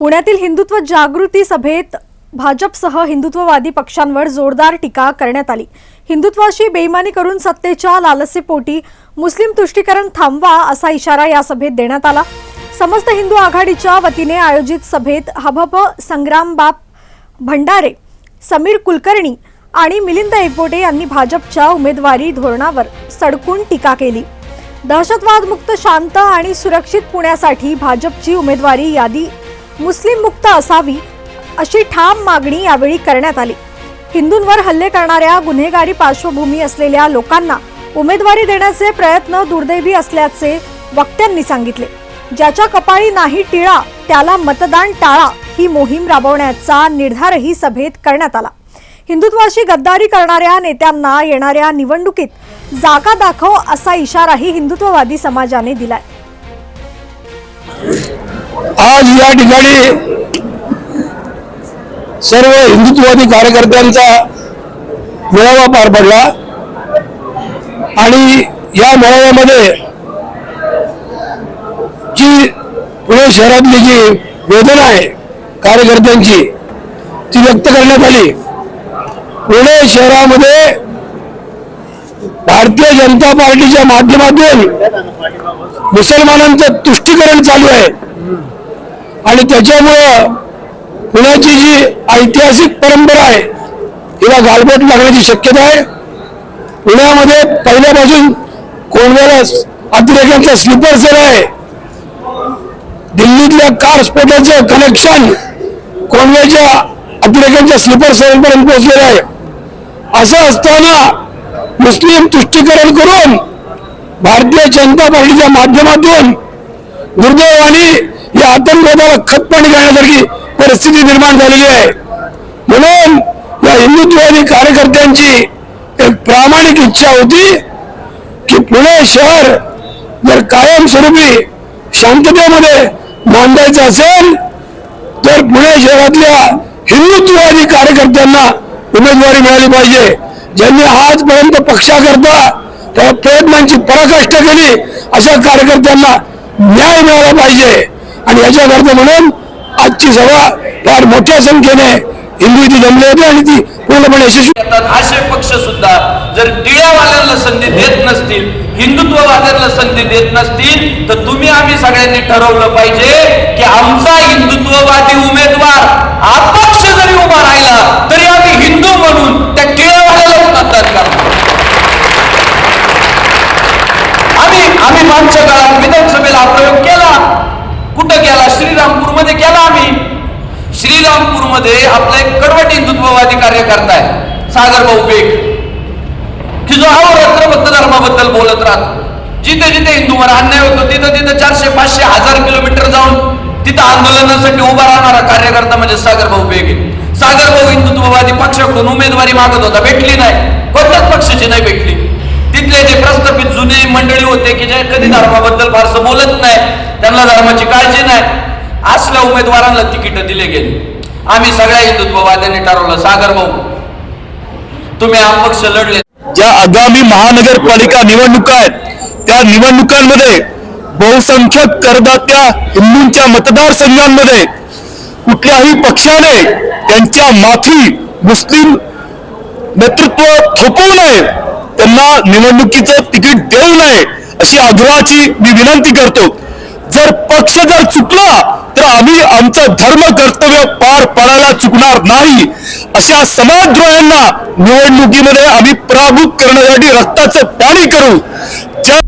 पुण्यातील हिंदुत्व जागृती सभेत भाजपसह हिंदुत्ववादी पक्षांवर जोरदार टीका करण्यात आली. हिंदुत्वाशी बेईमानी करून सत्तेच्या लालसेपोटी मुस्लिम तुष्टीकरण थांबवा असा इशारा या सभेत देण्यात आला. समस्त हिंदू आघाडीच्या वतीने आयोजित सभेत हभप संग्रामबाप भंडारे समीर कुलकर्णी आणि मिलिंद एकबोटे यांनी भाजपच्या उमेदवारी धोरणावर सडकून टीका केली. दहशतवादमुक्त शांत आणि सुरक्षित पुण्यासाठी भाजपची उमेदवारी यादी मुस्लिम मुक्त असावी अशी ठाम मागणी यावेळी करण्यात आली. हिंदूंवर हल्ले करणाऱ्या गुन्हेगारी पार्श्वभूमी असलेल्या लोकांना उमेदवारी देण्याचे प्रयत्न दुर्दैवी असल्याचे वक्त्यांनी सांगितले. ज्याच्या कपाळी नाही टिळा त्याला मतदान टाळा ही मोहीम राबवण्याचा निर्धारही सभेत करण्यात आला. हिंदुत्वाशी गद्दारी करणाऱ्या नेत्यांना येणाऱ्या निवडणुकीत जागा दाखव असा इशाराही हिंदुत्ववादी समाजाने दिलाय. आज या ठिकाणी सर्व हिंदुत्ववादी कार्यकर्त्यांचा मेळावा पार पडला. आणि या मेळाव्यामध्ये जी पुणे शहरातली जी वेदना आहे कार्यकर्त्यांची ती व्यक्त करण्यात आली. पुणे शहरामध्ये भारतीय जनता पार्टीच्या माध्यमातून मुसलमानांचं तुष्टीकरण चालू आहे. आणि त्याच्यामुळं पुण्याची जी ऐतिहासिक परंपरा आहे हिला गालबोट लागण्याची शक्यता आहे. पुण्यामध्ये पहिल्यापासून कोणत्याला अतिरेक्यांचा स्लीपर सेल आहे. दिल्लीतल्या कार स्फोटाचं कनेक्शन कोणत्याच्या अतिरेक्यांच्या स्लीपर सेलपर्यंत पोहोचलेलं आहे. असं असताना मुस्लिम तुष्टीकरण करून भारतीय जनता पार्टीच्या माध्यमातून दुर्दैवाने या आतंकवादाला खतपाणी घालण्यासारखी परिस्थिती निर्माण झालेली आहे. म्हणून या हिंदुत्ववादी कार्यकर्त्यांची एक प्रामाणिक इच्छा होती की पुणे शहर जर कायमस्वरूपी शांततेमध्ये मांडायचं असेल तर पुणे शहरातल्या हिंदुत्ववादी कार्यकर्त्यांना उमेदवारी मिळाली पाहिजे. ज्यांनी आजपर्यंत पक्षाकरता त्या प्रयत्नांची पराकाष्ठा केली अशा कार्यकर्त्यांना न्याय मिळाला पाहिजे. आणि याच्याकरता म्हणून आजची सभा फार मोठ्या संख्येने हिंदू इथे जमले होते आणि ती पूर्णपणे यशस्वी येतात असे पक्ष सुद्धा जर टिळ्यावाल्यांना संधी देत नसतील हिंदुत्ववाद्यांना संधी देत नसतील तर तुम्ही आम्ही सगळ्यांनी ठरवलं पाहिजे की आमचा हिंदुत्ववादी उमेदवार अपक्ष जरी उभा राहिला तरी आम्ही हिंदू म्हणून त्या टिळ्यावाल्यालाच मतदान करणार आम्ही आम्ही मागच्या काळात विधानसभेला हा प्रयोग केला कुठं केला श्रीरामपूरमध्ये केला आम्ही. श्रीरामपूरमध्ये आपला एक कडवट हिंदुत्ववादी कार्यकर्ता आहे सागर भाऊ बेग की जो अहोरात्र धर्माबद्दल बोलत राहतो. जिथे जिथे हिंदूवर अन्याय होतो तिथं तिथं चारशे पाचशे हजार किलोमीटर जाऊन तिथं आंदोलनासाठी उभा राहणारा कार्यकर्ता म्हणजे सागर भाऊ बेग सागर भाऊ हिंदुत्ववादी पक्षाकडून उमेदवारी मागत होता भेटली नाही. कोणत्याच पक्षाची नाही भेटली. तिथले जे प्रस्थापित जुने मंडळी होते की जे कधी धर्माबद्दल फारसं बोलत नाही त्यांना धर्माची काळजी नाही. असल्या उमेदवारांना तिकीट दिले गेले. आम्ही सगळ्या हिंदुत्ववाद्यांनी ठरवलं सागर भाऊ तुम्ही अपक्ष लढले. ज्या आगामी महानगरपालिका निवडणुका आहेत त्या निवडणुकांमध्ये बहुसंख्यक करदात्या हिंदूंच्या मतदारसंघांमध्ये कुठल्याही पक्षाने त्यांच्या माथी मुस्लिम नेतृत्व थोपवू नये. त्यांना निवडणुकीचं तिकीट देऊ नये अशी आग्रहाची मी विनंती करतो. जर पक्ष जर चुकला तर आम्ही आमचं धर्म कर्तव्य पार पाडायला चुकणार नाही. अशा समाजद्रोह्यांना निवडणुकीमध्ये आम्ही पराभूत करण्यासाठी रक्ताचं पाणी करू. ज्या